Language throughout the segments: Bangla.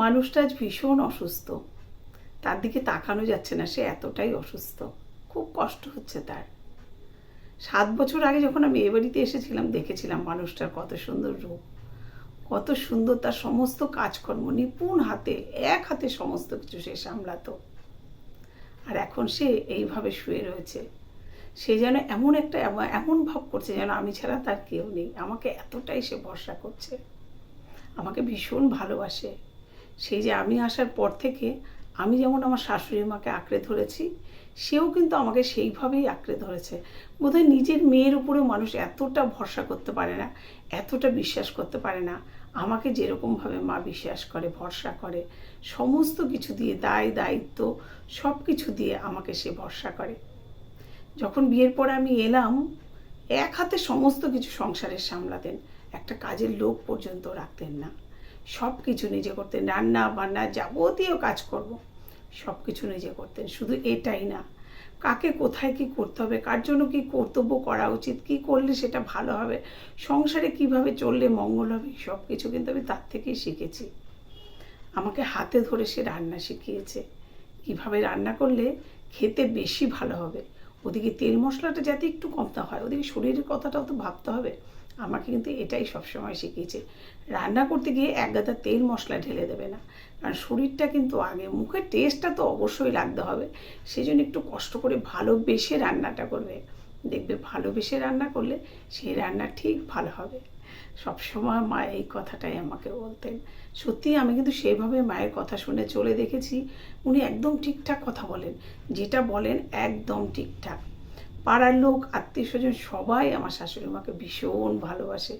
মানুষটা আজ ভীষণ অসুস্থ। তার দিকে তাকানো যাচ্ছে না, সে এতটাই অসুস্থ। খুব কষ্ট হচ্ছে তার। সাত বছর আগে যখন আমি এ বাড়িতে এসেছিলাম, দেখেছিলাম মানুষটার কত সুন্দর রূপ। কত সুন্দর তার সমস্ত কাজকর্ম, নিপুণ হাতে, এক হাতে সমস্ত কিছু সে সামলাতো। আর এখন সে এইভাবে শুয়ে রয়েছে। সে যেন এমন একটা, এমন- ভাব করছে যেন আমি ছাড়া তার কেউ নেই। আমাকে এতটাই সে ভরসা করছে। আমাকে ভীষণ ভালোবাসে। সেই যে আমি আসার পর থেকে আমি যেমন আমার শাশুড়ি মাকে আঁকড়ে ধরেছি, সেও কিন্তু আমাকে সেইভাবেই আঁকড়ে ধরেছে। বোধহয় নিজের মেয়ের উপরেও মানুষ এতটা ভরসা করতে পারে না, এতটা বিশ্বাস করতে পারে না, আমাকে যেরকমভাবে মা বিশ্বাস করে, ভরসা করে, সমস্ত কিছু দিয়ে দায়, দায়িত্ব সব কিছু দিয়ে আমাকে সে ভরসা করে। যখন বিয়ের পরে আমি এলাম, এক হাতে সমস্ত কিছু সংসারের সামলাতেন, একটা কাজের লোক পর্যন্ত রাখতেন না। সব কিছু নিজে করতেন। রান্না বান্না যাবতীয় কাজ করব। সব কিছু নিজে করতেন। শুধু এটাই না, কাকে কোথায় কি করতে হবে, কার জন্য কি কর্তব্য করা উচিত, কি করলে সেটা ভালো হবে, সংসারে কীভাবে চললে মঙ্গল হবে সব কিছু কিন্তু আমি তার থেকেই শিখেছি। আমাকে হাতে ধরে সে রান্না শিখিয়েছে। কীভাবে রান্না করলে খেতে বেশি ভালো হবে? ওদিকে তেল মশলাটা যাতে একটু কম হয়, ওদিকে শরীরের কথাটাও তো ভাবতে হবে। আমাকে কিন্তু এটাই সবসময় শিখিয়েছে। রান্না করতে গিয়ে এক গাদা তেল মশলা ঢেলে দেবে না। কারণ শরীরটা কিন্তু আগে, মুখের টেস্টটা তো অবশ্যই লাগতে হবে। সেই জন্য একটু কষ্ট করে ভালোবেসে রান্নাটা করবে। দেখবে ভালোবেসে রান্না করলে সেই রান্না ঠিক ভালো হবে। সবসময় মা এই কথাটাই আমাকে বলতেন। সত্যি আমি কিন্তু সেইভাবে মায়ের কথা শুনে চলে দেখেছি। উনি একদম ঠিকঠাক কথা বলেন। যেটা বলেন একদম ঠিকঠাক। পাড়ার লোক, আত্মীয় স্বজন সবাই আমার শাশুড়ি মাকে ভীষণ ভালোবাসে।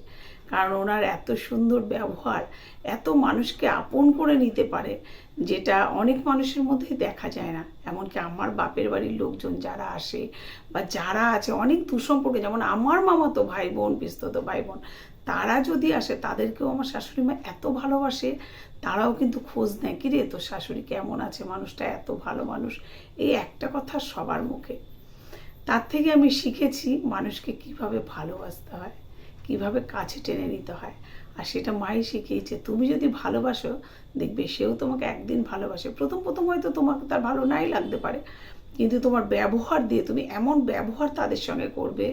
কারণ ওনার এত সুন্দর ব্যবহার, এত মানুষকে আপন করে নিতে পারে, যেটা অনেক মানুষের মধ্যে দেখা যায় না। এমনকি আমার বাপের বাড়ির লোকজন যারা আসে বা যারা আছে, অনেক দুঃসম্পর্কে, যেমন আমার মামাতো ভাই বোন পিস্তত ভাই বোন তারা যদি আসে, তাদেরকেও আমার শাশুড়ি মা এত ভালোবাসে, তারাও কিন্তু খোঁজ নেয়, কিরে, তোর শাশুড়ি কেমন আছে? মানুষটা এত ভালো মানুষ। এই একটা কথা সবার মুখে। তার থেকে আমি শিখেছি মানুষকে কীভাবে ভালোবাসতে হয়, কীভাবে কাছে টেনে নিতে হয়। আর সেটা মাই শিখিয়েছে, তুমি যদি ভালোবাসো, দেখবে সেও তোমাকে একদিন ভালোবাসে। প্রথম প্রথম হয়তো তোমাকে তার ভালো নাই লাগতে পারে, কিন্তু তোমার ব্যবহার দিয়ে তুমি এমন ব্যবহার তাদের সঙ্গে করবে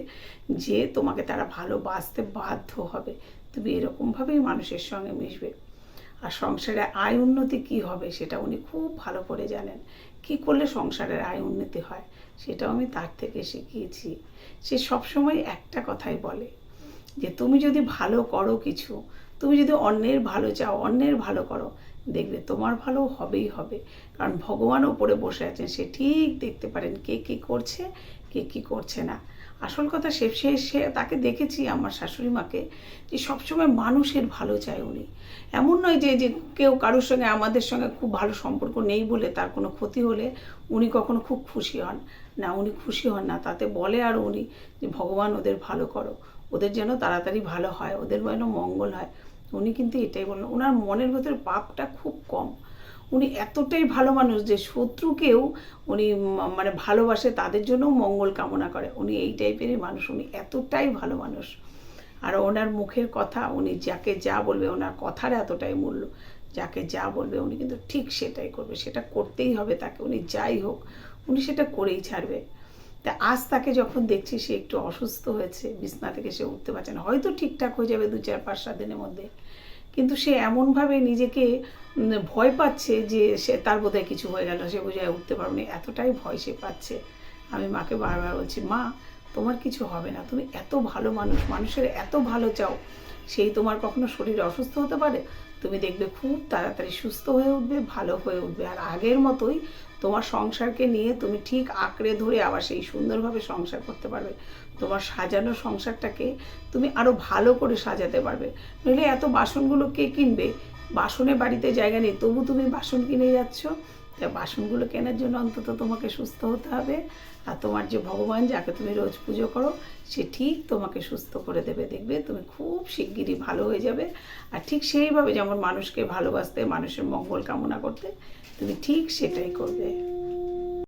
যে তোমাকে তারা ভালোবাসতে বাধ্য হবে। তুমি এরকমভাবেই মানুষের সঙ্গে মিশবে। সংসারে আয় উন্নতি কি হবে সেটা উনি খুব ভালো করে জানেন। কি করলে সংসারের আয় উন্নতি হয় সেটাও আমি তার থেকে শিখিয়েছি। সে সবসময় একটা কথাই বলে যে, তুমি যদি ভালো করো কিছু, তুমি যদি অন্যের ভালো চাও, অন্যের ভালো করো, দেখবে তোমার ভালো হবেই হবে। কারণ ভগবান ওপরে বসে আছেন, সে ঠিক দেখতে পারেন কে কী করছে, কে কী করছে না। আসল কথা সে সে তাকে দেখেছি আমার শাশুড়ি মাকে যে সবসময় মানুষের ভালো চায় উনি। এমন নয় যে যে কেউ কারোর সঙ্গে আমাদের সঙ্গে খুব ভালো সম্পর্ক নেই বলে তার কোনো ক্ষতি হলে উনি কখনো খুব খুশি হন। না, উনি খুশি হন না, তাতে বলে আর উনি যে, ভগবান ওদের ভালো করো। ওদের যেন তাড়াতাড়ি ভালো হয়, ওদের যেন মঙ্গল হয়। উনি কিন্তু এটাই বললেন। ওনার মনের ভেতরে পাপটা খুব কম। উনি এতটাই ভালো মানুষ যে শত্রুকেও উনি মানে ভালোবাসে, তাদের জন্যও মঙ্গল কামনা করে। উনি এই টাইপেরই মানুষ, উনি এতটাই ভালো মানুষ। আর ওনার মুখের কথা, উনি যাকে যা বলবে, ওনার কথার এতটাই মূল্য। যাকে যা বলবে, উনি কিন্তু ঠিক সেটাই করবে। সেটা করতেই হবে তাকে, উনি যাই হোক, উনি সেটা করেই ছাড়বে। তা আজ তাকে যখন দেখছি, সে একটু অসুস্থ হয়েছে, বিছনা থেকে সে উঠতে পারছে না। হয়তো ঠিকঠাক হয়ে যাবে দু চার, পাঁচ, সাত দিনের মধ্যে। কিন্তু সে এমনভাবে নিজেকে ভয় পাচ্ছে যে সে, তার বোধহয় কিছু হয়ে গেল। সে বোঝায়, উঠতে পারবে না। এতটাই ভয় সে পাচ্ছে। আমি মাকে বারবার বলছি, মা, তোমার কিছু হবে না। তুমি এত ভালো মানুষ, মানুষের এত ভালো চাও। সেই তোমার কখনো শরীর অসুস্থ হতে পারে? তুমি দেখবে খুব তাড়াতাড়ি সুস্থ হয়ে উঠবে, ভালো হয়ে উঠবে। আর আগের মতোই তোমার সংসারকে নিয়ে তুমি ঠিক আঁকড়ে ধরে আবার সেই সুন্দরভাবে সংসার করতে পারবে। তোমার সাজানো সংসারটাকে তুমি আরও ভালো করে সাজাতে পারবে। নইলে এত বাসনগুলো কে কিনবে? বাসনে বাড়িতে জায়গা নেই, তবু তুমি বাসন কিনে যাচ্ছ। তা বাসনগুলো কেনার জন্য অন্তত তোমাকে সুস্থ হতে হবে। আর তোমার যে ভগবান যাকে তুমি রোজ পুজো করো, সে ঠিক তোমাকে সুস্থ করে দেবে। দেখবে তুমি খুব শিগগিরই ভালো হয়ে যাবে। আর ঠিক সেইভাবে যেমন মানুষকে ভালোবাসতে, মানুষের মঙ্গল কামনা করতে, তুমি ঠিক সেটাই করবে।